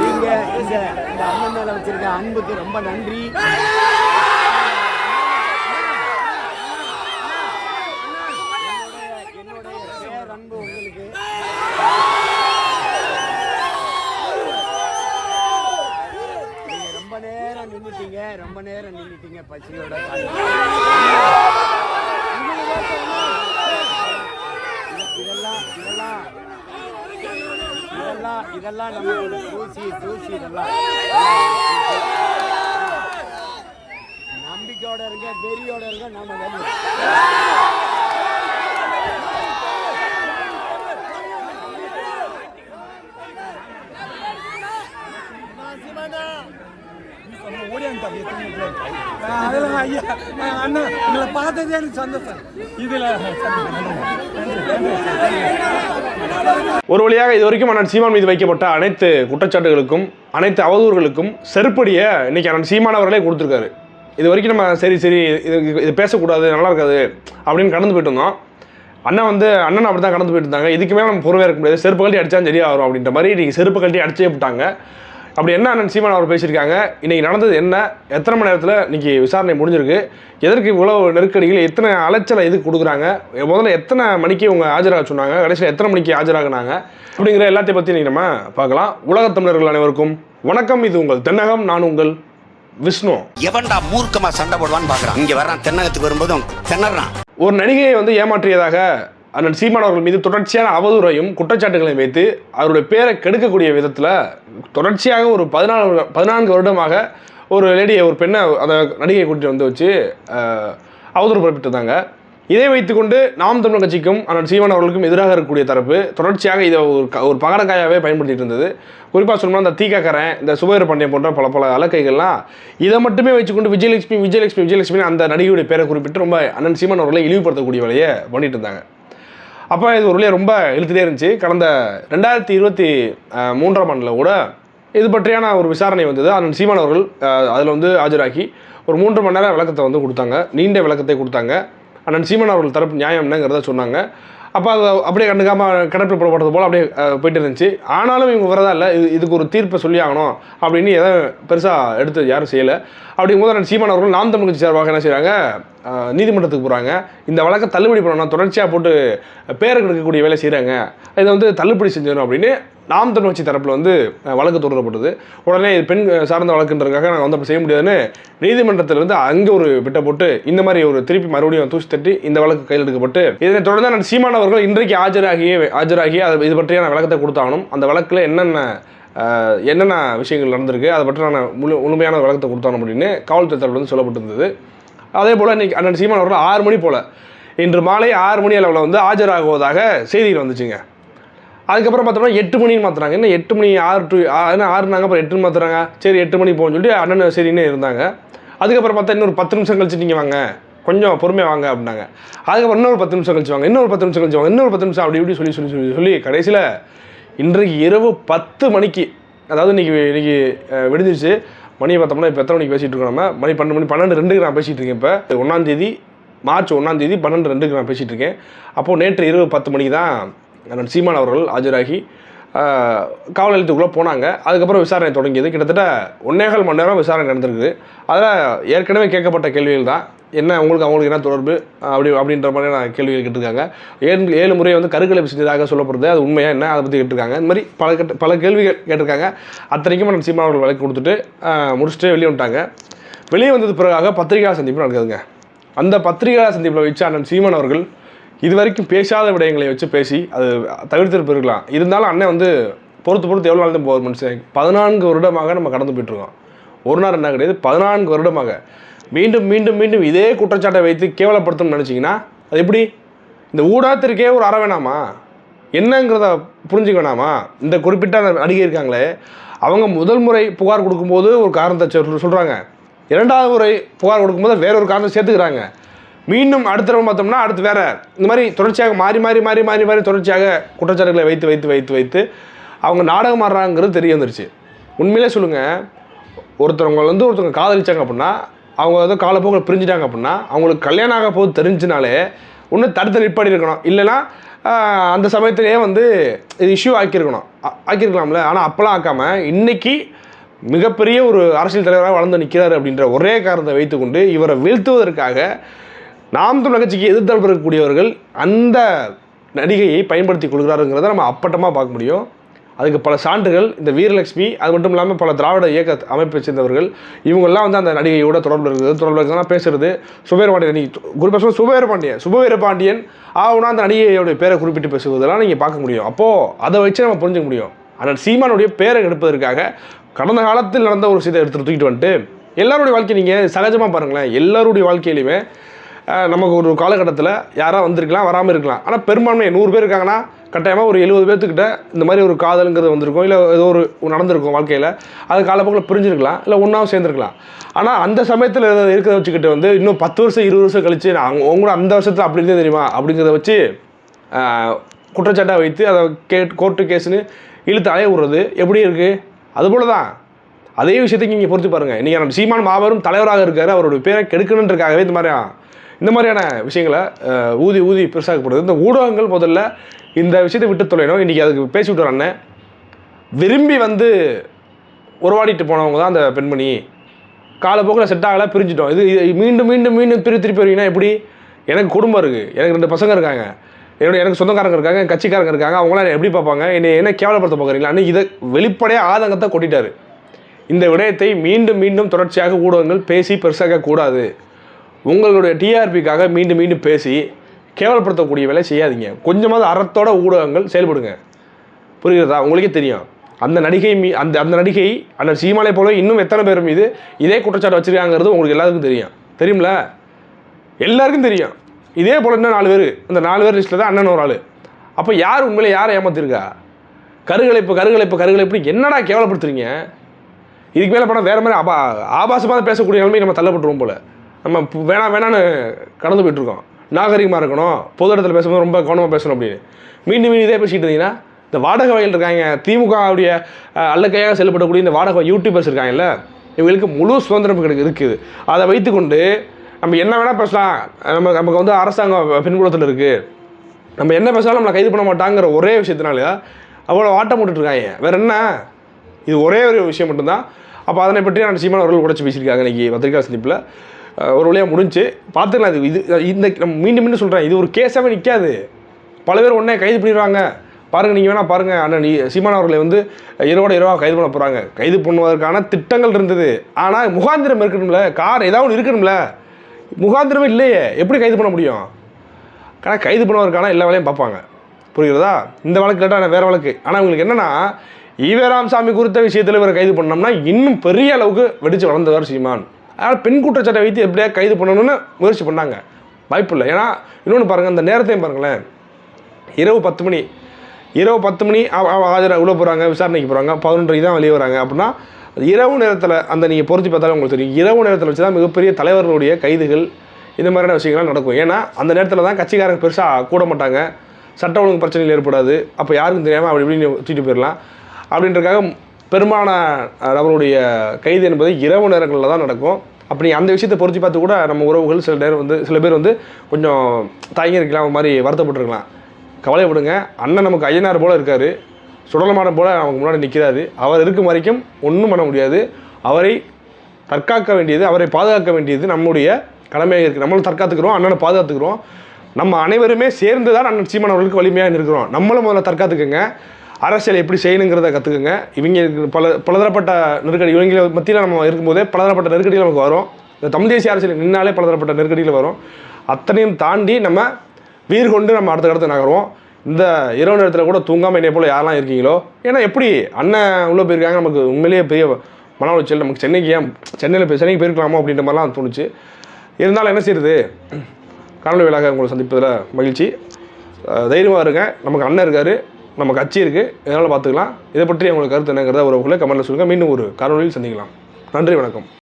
நீங்க இந்த இந்த அண்ணன் மேல வச்சிருக்க அன்புக்கு ரொம்ப நன்றி. நீங்க ரொம்ப நேரம் நின்றுட்டீங்க ரொம்ப நேரம் நின்றுட்டீங்க பசியோட இதெல்லாம் இதெல்லாம் இதெல்லாம் நம்ம தூசி தூசி இதெல்லாம். நம்பிக்கையோட இருங்க வெறியோட இருங்க நம்ம அதில் ஐயா அண்ணா உங்களை பார்த்ததே எனக்கு சந்தோஷம் இதில் ஒரு வழியாக இது வரைக்கும் அண்ணன் சீமான் மீது வைக்கப்பட்ட அனைத்து குற்றச்சாட்டுகளுக்கும் அனைத்து அவதூறுகளுக்கும் செருப்படியை இன்னைக்கு அண்ணன் சீமான் அவர்களே கொடுத்துருக்காரு. இது வரைக்கும் நம்ம சரி சரி இது இது பேசக்கூடாது நல்லா இருக்காது அப்படின்னு கடந்து போயிட்டு இருந்தோம் அண்ணன் வந்து அண்ணன் அப்படி தான் கடந்து போயிட்டு இருந்தாங்க. இதுக்கு மேலே நம்ம பொறுமையாக இருக்க முடியாது. செருப்பு கழட்டி அடித்தாலும் சரியாக வரும் அப்படின்ற மாதிரி இன்றைக்கி செருப்பு கழட்டி அடிச்சே விட்டாங்க. அப்படி என்ன அண்ணன் சீமான் அவர் பேசியிருக்காங்க? இன்னைக்கு நடந்தது என்ன? எத்தனை மணி நேரத்தில் இன்னைக்கு விசாரணை முடிஞ்சிருக்கு? எதற்கு இவ்வளவு நெருக்கடிகள்? எத்தனை அலைச்சலை எதுக்கு கொடுக்குறாங்க? முதல்ல எத்தனை மணிக்கு இவங்க ஆஜராக சொன்னாங்க? கடைசியில் எத்தனை மணிக்கு ஆஜராகினாங்க? அப்படிங்கிற எல்லாத்தையும் பற்றி இன்னைக்கு நம்ம பார்க்கலாம். உலகத் தமிழர்கள் அனைவருக்கும் வணக்கம். இது உங்கள் தென்னகம். நான் உங்கள் விஷ்ணு. எவன்டா மூர்க்கமா சண்டை போடுவான்னு பாக்குறான். இங்க வர்றான். தென்னகத்துக்கு வரும்போதும் திணறான். ஒரு நடிகையை வந்து ஏமாற்றியதாக அண்ணன் சீமான் அவர்கள் மீது தொடர்ச்சியான அவதூறையும் குற்றச்சாட்டுகளையும் வைத்து அவருடைய பேரை கெடுக்கக்கூடிய விதத்தில் தொடர்ச்சியாக ஒரு பதினாலு பதினான்கு வருடமாக ஒரு லேடியை ஒரு பெண்ணை அந்த நடிகையை கூட்டிட்டு வந்து வச்சு அவதூறு பிறப்பிட்டிருந்தாங்க இதை வைத்துக்கொண்டு நாம் தமிழ் கட்சிக்கும் அண்ணன் சீமான் அவர்களுக்கும் எதிராக இருக்கக்கூடிய தரப்பு தொடர்ச்சியாக இதை ஒரு க- ஒரு பகடக்காயாகவே பயன்படுத்திட்டு இருந்தது. குறிப்பாக சொல்லணும்னா இந்த தீக்காக்கரன் இந்த சுபேர பாண்டியன் போன்ற பல பல அலக்கைகள்லாம் இதை மட்டுமே வச்சுக்கொண்டு விஜயலட்சுமி விஜயலட்சுமி விஜயலட்சுமி அந்த நடிகையுடைய பேரை குறிப்பிட்டு ரொம்ப அண்ணன் சீமான் அவர்களை இழிவுபடுத்தக்கூடிய வேலையை பண்ணிட்டு இருந்தாங்க. அப்போ இது ஒரு வழியாக ரொம்ப இழுத்துட்டே இருந்துச்சு. கடந்த ரெண்டாயிரத்தி இருபத்தி மூன்றாம் ஆண்டில் கூட இது பற்றியான ஒரு விசாரணை வந்தது. அதன் சீமான் அவர்கள் அதில் வந்து ஆஜராகி ஒரு மூன்று மணி நேரம் விளக்கத்தை வந்து கொடுத்தாங்க. நீண்ட விளக்கத்தை கொடுத்தாங்க. அண்ணன் சீமான் அவர்கள் தரப்பு நியாயம் என்னங்கிறத சொன்னாங்க. அப்போ அதை அப்படியே கண்டுக்காமல் கிடப்பில் போடப்பட்டது போல் அப்படியே போயிட்டு இருந்துச்சு ஆனாலும் இவங்க வரதா இல்லை இது இதுக்கு ஒரு தீர்ப்பை சொல்லி ஆகணும் அப்படின்னு எதை பெருசாக எடுத்து யாரும் செய்யலை. அப்படிங்கும்போது போது சீமான் அவர்கள் நாம் தமிழ் கட்சி சார்பாக என்ன செய்கிறாங்க நீதிமன்றத்துக்கு போகிறாங்க இந்த வழக்கை தள்ளுபடி பண்ணணும் தொடர்ச்சியாக போட்டு பேரை கெடுக்கக்கூடிய வேலை செய்கிறாங்க இதை வந்து தள்ளுபடி செஞ்சிடணும் அப்படின்னு நாம் தமிழ் தரப்பில் வந்து வழக்கு தொடரப்பட்டது. உடனே இது பெண் சார்ந்த வழக்குன்றதுக்காக நாங்கள் வந்து அப்படி செய்ய முடியாதுன்னு நீதிமன்றத்தில் வந்து அங்கே ஒரு பிட்டை போட்டு இந்த மாதிரி ஒரு திருப்பி மறுபடியும் தூசி தட்டி இந்த வழக்கு கையில் எடுக்கப்பட்டு இதனை தொடர்ந்து நான் சீமானவர்கள் இன்றைக்கு ஆஜராகியே ஆஜராகி அது இது பற்றியான விளக்கத்தை கொடுத்தாகணும். அந்த வழக்கில் என்னென்ன என்னென்ன விஷயங்கள் நடந்திருக்கு அதை பற்றி நான் முழு முழுமையான விளக்கத்தை கொடுத்தானோம் அப்படின்னு காவல்துறை தரப்பில் வந்து சொல்லப்பட்டிருந்தது. அதே போல் இன்றைக்கி அண்ணன் சீமான் அவர்கள் ஆறு மணி போல் இன்று மாலை ஆறு மணி அளவில் வந்து ஆஜராகுவதாக செய்திகள் வந்துச்சுங்க. அதுக்கப்புறம் பார்த்தோம்னா எட்டு மணின்னு மாற்றுறாங்க என்ன எட்டு மணி ஆறு டு என்ன ஆறுனாங்க அப்புறம் எட்டுன்னு மாற்றுறாங்க சரி எட்டு மணி போகணும்னு சொல்லி அண்ணன் சரின்னு இருந்தாங்க. அதுக்கப்புறம் பார்த்தா இன்னொரு பத்து நிமிஷம் கழிச்சு நீங்கள் வாங்க. கொஞ்சம் பொறுமையாக வாங்க அப்படின்னாங்க. அதுக்கப்புறம் இன்னொரு பத்து நிமிஷம் கழிச்சு வாங்க. இன்னொரு பத்து நிமிஷம் கழிச்சு வாங்க. இன்னொரு பத்து நிமிஷம் அப்படி இப்படி சொல்லி சொல்லி சொல்லி சொல்லி கடைசியில் இன்றைக்கு இரவு பத்து மணிக்கு அதாவது இன்னைக்கு இன்றைக்கி அஹ், மணி மணியை பார்த்தோம்னா இப்போ எத்தனை மணிக்கு பேசிகிட்டு இருக்கோம் நம்ம? மணி பன்னெண்டு மணி பன்னெண்டு ரெண்டுக்கு நான் பேசிகிட்டு இருக்கேன் இப்போ. ஒன்றாந்தேதி மார்ச் ஒன்றாந்தேதி பன்னெண்டு ரெண்டுக்கு நான் பேசிகிட்டு இருக்கேன். அப்போது நேற்று இரவு பத்து மணிக்கு தான் அண்ணன் சீமான் அவர்கள் ஆஜராகி காவல் நிலையத்துக்குள்ளே போனாங்க. அதுக்கப்புறம் விசாரணை தொடங்கியது. கிட்டத்தட்ட ஒன்னேகால் மணி நேரம் விசாரணை நடந்திருக்குது. அதில் ஏற்கனவே கேட்கப்பட்ட கேள்விகள் தான். என்ன உங்களுக்கு அவங்களுக்கு என்ன தொடர்பு? அப்படி அப்படின்ற மாதிரியான கேள்விகள் கேட்டிருக்காங்க. ஏழு ஏழு முறை வந்து கருக்கலைப்பு செஞ்சதாக சொல்லப்படுது. அது உண்மையாக என்ன? அதை பற்றி கேட்டிருக்காங்க. இந்த மாதிரி பல கட்ட பல கேள்விகள் கேட்டிருக்காங்க. அத்தனைக்கும் நம்ம சீமான் அவர்கள் வழக்கு கொடுத்துட்டு முடிச்சுட்டு வெளியே வந்துட்டாங்க. வெளியே வந்தது பிறகாக பத்திரிகையாளர் சந்திப்பு நடக்குதுங்க. அந்த பத்திரிகையாளர் சந்திப்பில் வச்சு அண்ணன் சீமான் அவர்கள் இது வரைக்கும் பேசாத விடயங்களை வச்சு பேசி அது தவிர்த்திருப்பு இருக்கலாம் இருந்தாலும் அண்ணன் வந்து பொறுத்து பொறுத்து எவ்வளோ நாள் தான் போகிற மனுஷன்? பதினான்கு வருடமாக நம்ம கடந்து போயிட்டுருக்கோம். ஒரு நாள் என்ன கிடையாது? பதினான்கு வருடமாக. மீண்டும் மீண்டும் மீண்டும் இதே குற்றச்சாட்டை வைத்து கேவலப்படுத்தணும்னு நினச்சிங்கன்னா அது எப்படி? இந்த ஊடாத்திற்கே ஒரு அற வேணாமா? என்னங்கிறத புரிஞ்சுக்க வேணாமா? இந்த குறிப்பிட்ட நடிகை இருக்காங்களே அவங்க முதல் முறை புகார் கொடுக்கும்போது ஒரு காரணத்தை சொல் சொல்கிறாங்க இரண்டாவது முறை புகார் கொடுக்கும்போது வேற ஒரு காரணத்தை சேர்த்துக்கிறாங்க. மீண்டும் அடுத்த தடவை பார்த்தோம்னா அடுத்து வேற இந்த மாதிரி தொடர்ச்சியாக மாறி மாறி மாறி மாறி மாறி தொடர்ச்சியாக குற்றச்சாட்டுகளை வைத்து வைத்து வைத்து வைத்து அவங்க நாடகம் ஆடுறாங்கிறது தெரிய வந்துருச்சு. உண்மையிலே சொல்லுங்கள் ஒருத்தவங்க வந்து ஒருத்தவங்க காதலிச்சாங்க அப்படின்னா அவங்க ஏதோ காலப்போக்கில் பிரிஞ்சுட்டாங்க அப்படின்னா அவங்களுக்கு கல்யாணம் ஆக போது தெரிஞ்சுனாலே ஒன்று தடுத்து நிற்பாடி இருக்கணும். இல்லைன்னா அந்த சமயத்திலேயே வந்து இது இஷ்யூ ஆக்கியிருக்கணும். ஆக்கியிருக்கலாம்ல. ஆனால் அப்போலாம் ஆக்காமல் இன்றைக்கி மிகப்பெரிய ஒரு அரசியல் தலைவராக வளர்ந்து நிற்கிறார் அப்படின்ற ஒரே காரணத்தை வைத்துக்கொண்டு இவரை வீழ்த்துவதற்காக நாம் தமிழ் கட்சிக்கு எதிர்த்தரப்பு இருக்கக்கூடியவர்கள் அந்த நடிகையை பயன்படுத்தி கொள்கிறாருங்கிறத நம்ம அப்பட்டமாக பார்க்க முடியும். அதுக்கு பல சான்றுகள் இந்த வீரலட்சுமி அது மட்டும் இல்லாமல் பல திராவிட இயக்க அமைப்பை சேர்ந்தவர்கள் இவங்கெல்லாம் வந்து அந்த நடிகையோட தொடர்பு இருக்குது. தொடர்பு இருக்கிறதா பேசுறது. சுபேர பாண்டியன் நீ குறிப்பாக சுபேர பாண்டியன் சுபவீர பாண்டியன் ஆகுனா அந்த நடிகையோட பேரை குறிப்பிட்டு பேசுவதெல்லாம் நீங்கள் பார்க்க முடியும். அப்போது அதை வச்சு நம்ம புரிஞ்சுக்க முடியும். ஆனால் சீமானுடைய பேரை எடுப்பதற்காக கடந்த காலத்தில் நடந்த ஒரு விஷயத்தை எடுத்து தூக்கிட்டு வந்துட்டு எல்லாருடைய வாழ்க்கையை நீங்கள் சகஜமாக பாருங்களேன். எல்லாருடைய வாழ்க்கையிலையுமே நமக்கு ஒரு காலகட்டத்தில் யாராக வந்திருக்கலாம் வராமல் இருக்கலாம். ஆனால் பெரும்பான்மை நூறு பேர் இருக்காங்கன்னா கட்டாயமாக ஒரு எழுபது பேர்த்துக்கிட்ட இந்த மாதிரி ஒரு காதலுங்கிறது வந்திருக்கும். இல்லை ஏதோ ஒரு நடந்திருக்கும் வாழ்க்கையில். அது காலப்போக்கில் பிரிஞ்சிருக்கலாம் இல்லை ஒன்றாவும் சேர்ந்துருக்கலாம். ஆனால் அந்த சமயத்தில் இருக்கிறத வச்சுக்கிட்டு வந்து இன்னும் பத்து வருஷம் இருபது வருஷம் கழிச்சு நான் அவங்க உங்களோட அந்த வருஷத்தில் அப்படி இருந்தே தெரியுமா? அப்படிங்கிறத வச்சு குற்றச்சாட்டாக வைத்து அதை கே கோர்ட்டு கேஸுன்னு இழுத்து அலைய விடுறது எப்படி இருக்குது அதுபோல தான் அதே விஷயத்தையும் நீங்கள் பொறுத்து பாருங்கள் இன்றைக்கி நம்ம சீமான் மாபெரும் தலைவராக இருக்கார். அவருடைய பேரை கெடுக்கணுன்றக்காகவே இந்த மாதிரி இந்த மாதிரியான விஷயங்களை ஊதி ஊதி பெருசாக்கப்படுது. இந்த ஊடகங்கள் முதல்ல இந்த விஷயத்தை விட்டு தொலைணும் இன்றைக்கி அதுக்கு பேசி வர அண்ணன் விரும்பி வந்து உருவாடிட்டு போனவங்க தான் அந்த பெண்மணி. காலப்போக்கில் செட் ஆகலை பிரிஞ்சிட்டோம். இது மீண்டும் மீண்டும் மீண்டும் பிரி திருப்பி வருவீங்கன்னா எப்படி? எனக்கு குடும்பம் இருக்குது எனக்கு ரெண்டு பசங்க இருக்காங்க. என்னோட எனக்கு சொந்தக்காரங்க இருக்காங்க என் கட்சிக்காரங்க இருக்காங்க. அவங்களாம் எப்படி பார்ப்பாங்க? என்னை என்ன கேவலப்படுத்த பார்க்குறீங்களா? இதை வெளிப்படையாக ஆதங்கத்தை கொட்டிட்டார். இந்த விடயத்தை மீண்டும் மீண்டும் தொடர்ச்சியாக ஊடகங்கள் பேசி பெருசாக கூடாது. உங்களுடைய டிஆர்பிக்காக மீண்டும் மீண்டும் பேசி கேவலப்படுத்தக்கூடிய வேலை செய்யாதீங்க. கொஞ்சமாவது அறத்தோட ஊடகங்கள் செயல்படுங்க. புரிகிறதா? உங்களுக்கே தெரியும். அந்த நடிகை மீ அந்த அந்த நடிகை அந்த சீமாலை போல இன்னும் எத்தனை பேர் மீது இதே குற்றச்சாட்டு வச்சிருக்காங்கிறது உங்களுக்கு எல்லாருக்கும் தெரியும். தெரியும்ல? எல்லாருக்கும் தெரியும். இதே போல் இன்னும் நாலு பேர். இந்த நாலு பேர் லிஸ்ட்டில் தான் அண்ணன் ஒரு ஆள். அப்போ யார் உண்மையிலே யாரை ஏமாத்திருக்கா? கருகலைப்பு கருகலைப்பு கருகலைப்பு என்னடா கேவலப்படுத்துறீங்க? இதுக்கு மேலே போனால் வேறு மாதிரி ஆபா ஆபாசமாக பேசக்கூடிய நிலைமை நம்ம தள்ளப்பட்டுருவோம் போல். நம்ம வேணாம் வேணான்னு கடந்து போயிட்டுருக்கோம். நாகரிகமாக இருக்கணும். பொது இடத்துல பேசும்போது ரொம்ப கவனமாக பேசணும் அப்படின்னு. மீண்டும் மீண்டும் இதே பேசிட்டு இருந்தீங்கன்னா இந்த வாடகை வகையில் இருக்காங்க திமுகவுடைய அஹ், அல்லக்கையாக செயல்படக்கூடிய இந்த வாடகை யூடியூபர்ஸ் இருக்காங்கல்ல இவங்களுக்கு முழு சுதந்திரம் கிடைக்கு இருக்குது. அதை வைத்துக்கொண்டு நம்ம என்ன வேணால் பேசலாம். நம்ம நமக்கு வந்து அரசாங்கம் பின்புலத்தில் இருக்குது நம்ம என்ன பேசினாலும் நம்மளை கைது பண்ண மாட்டாங்கிற ஒரே விஷயத்தினால அவ்வளோ ஆட்டம் போட்டுட்டு இருக்காங்க. வேறு என்ன? இது ஒரே ஒரு விஷயம் மட்டும்தான். அப்போ அதனை பற்றி நான் சீமான் அவர்கள் உடச்சி பேசியிருக்காங்க இன்றைக்கி பத்திரிகா சந்திப்பில் ஒரு வழியாக முடிஞ்சு பார்த்துக்கலாம் இது இது இந்த மீண்டும் மீண்டும் சொல்கிறேன் இது ஒரு கேஸாகவே நிற்காது பல பேர் உடனே கைது பண்ணிடுவாங்க பாருங்கள் நீங்கள் வேணால் பாருங்கள் அண்ணன் நீ சீமான் அவர்களை வந்து இரவோட இரவாக கைது பண்ண போகிறாங்க கைது பண்ணுவதற்கான திட்டங்கள் இருந்தது. ஆனால் முகாந்திரம் இருக்கணும்ல கார் ஏதாவது ஒன்று இருக்கணும்ல முகாந்திரமே இல்லையே எப்படி கைது பண்ண முடியும்? ஆனால் கைது பண்ணுவதற்கான எல்லா வேலையும் பார்ப்பாங்க. புரிகிறதா? இந்த வழக்கு இல்லாட்டா வேறு வழக்கு. ஆனால் உங்களுக்கு என்னென்னா ஈவேராம் சாமி குறித்த விஷயத்தில் இவரை கைது பண்ணோம்னா இன்னும் பெரிய அளவுக்கு வெடித்து வளர்ந்தவர் சீமான். அதனால் பெண் குற்றச்சாட்டை வைத்து எப்படியா கைது பண்ணணும்னு முயற்சி பண்ணாங்க. வாய்ப்பு இல்லை ஏன்னா இன்னொன்று பாருங்கள் அந்த நேரத்தையும் பாருங்களேன். இரவு பத்து மணி. இரவு பத்து மணி ஆஜராக உள்ளே போகிறாங்க விசாரணைக்கு போகிறாங்க பதினொன்றரைக்கு தான் வெளியே வராங்க. அப்படின்னா இரவு நேரத்தில் அந்த நீங்கள் பொருத்தி பார்த்தாலும் உங்களுக்கு தெரியும். இரவு நேரத்தில் வச்சு தான் மிகப்பெரிய தலைவர்களுடைய கைதுகள் இந்த மாதிரியான விஷயங்கள்லாம் நடக்கும். ஏன்னா அந்த நேரத்தில் தான் கட்சிக்காரங்க பெருசாக கூட மாட்டாங்க. சட்ட ஒழுங்கு பிரச்சனைகள் ஏற்படாது. அப்போ யாருக்கும் தெரியாமல் அப்படி இப்படின்னு தூக்கிட்டு போயிடலாம் அப்படின்றக்காக பெரும்பாலான அவருடைய நபருடைய கைது என்பது இரவு நேரங்களில் தான் நடக்கும். அப்படி அந்த விஷயத்தை பொருத்தி பார்த்து கூட நம்ம உறவுகள் சில நேரம் வந்து சில பேர் வந்து கொஞ்சம் தயங்கி இருக்கலாம் ஒரு மாதிரி கவலை கவலைப்படுங்க அண்ணன் நமக்கு ஐயனார் போல இருக்கார். சுடலமான போல் அவங்க முன்னாடி நிற்கிறாரு அவர் இருக்கும் வரைக்கும் ஒன்றும் பண்ண முடியாது. அவரை தற்காக்க வேண்டியது அவரை பாதுகாக்க வேண்டியது நம்முடைய கடமையாக இருக்குது நம்மளும் தற்காத்துக்கிறோம் அண்ணனை பாதுகாத்துக்கிறோம். நம்ம அனைவருமே சேர்ந்து தான் அண்ணன் சீமான் அவர்களுக்கு வலிமையாக இருக்கிறோம் நம்மளும் முதல்ல தற்காத்துக்குங்க. அரசியல் எப்படி செய்யணுங்கிறத கற்றுக்குங்க இவங்க பல பலதரப்பட்ட நெருக்கடி இவங்க மத்தியில் நம்ம இருக்கும்போதே பலதரப்பட்ட நெருக்கடிகள் நமக்கு வரும். இந்த தமிழ் தேசிய அரசியல் நின்னாலே பலதரப்பட்ட நெருக்கடிகள் வரும். அத்தனையும் தாண்டி நம்ம வீர் கொண்டு நம்ம அடுத்த அடுத்து நகருவோம். இந்த இரவு நேரத்தில் கூட தூங்காமல் என்னை போல் யாரெல்லாம் இருக்கீங்களோ? ஏன்னா எப்படி அண்ணன் உள்ளே போயிருக்காங்க நமக்கு உண்மையிலேயே பெரிய மன உளைச்சல். நமக்கு சென்னைக்கு ஏன் சென்னையில் போய் சென்னைக்கு போயிருக்கலாமோ அப்படின்ற மாதிரிலாம் தோணுச்சு. இருந்தாலும் என்ன செய்யுது காணொலி விழாக உங்களை சந்திப்பதில் மகிழ்ச்சி. தைரியமாக இருங்க. நமக்கு அண்ணன் இருக்கார். நம்ம கட்சி இருக்குது இதனால் பார்த்துக்கலாம் இதை பற்றி உங்களுக்கு கருத்து என்னங்கிறத ஒரு கமெண்ட்டில் சொல்லுங்கள் மீண்டும் ஒரு காணொலியில் சந்திக்கலாம். நன்றி வணக்கம்.